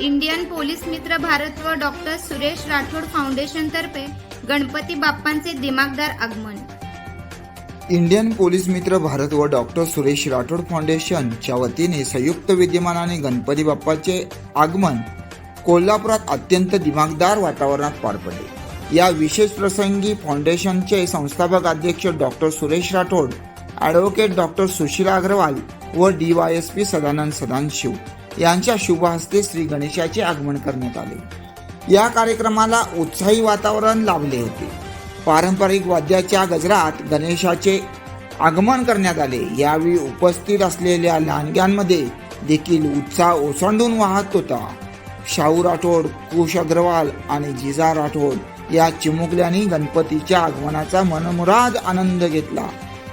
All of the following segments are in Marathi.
इंडियन पोलीस मित्र भारत व डॉक्टर सुरेश राठोड फाउंडेशन तर्फे गणपती बाप्पांचे दिमागदार आगमन. इंडियन पोलीस मित्र भारत व डॉक्टर सुरेश राठोड फाउंडेशनच्या वतीने संयुक्त विद्यमानाने गणपती बाप्पाचे आगमन कोल्हापुरात अत्यंत दिमागदार वातावरणात पार पडले. या विशेष प्रसंगी फाउंडेशनचे संस्थापक अध्यक्ष doctor Suresh Rathod advocate doctor Sushila Agarwal व D Y S P Sadanand Sadanshiv यांच्या शुभ हस्ते श्री गणेशाचे आगमन करण्यात आले. या कार्यक्रमाला उत्साही वातावरण लाभले होते. पारंपरिक वाद्याच्या गजरात गणेशाचे आगमन करण्यात आले. यावेळी उपस्थित असलेल्या लहानग्यांमध्ये देखील उत्साह ओसंडून वाहत होता. शाहू राठोड कुश अग्रवाल आणि जिजा राठोड या चिमुकल्यांनी गणपतीच्या आगमनाचा मनमुराद आनंद घेतला.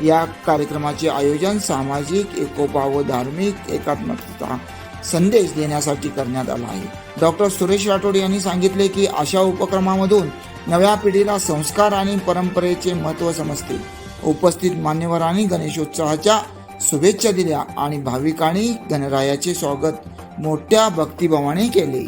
या कार्यक्रमाचे आयोजन सामाजिक एकोपा व धार्मिक एकात्मकता संदेश देण्यासाठी करण्यात आला आहे. डॉक्टर सुरेश राठोड यांनी सांगितले की अशा उपक्रमामधून नव्या पिढीला संस्कार आणि परंपरेचे महत्त्व समजते. उपस्थित मान्यवरांनी गणेशोत्सवाच्या शुभेच्छा दिल्या आणि भाविकांनी गणरायाचे स्वागत मोठ्या भक्तिभावाने केले.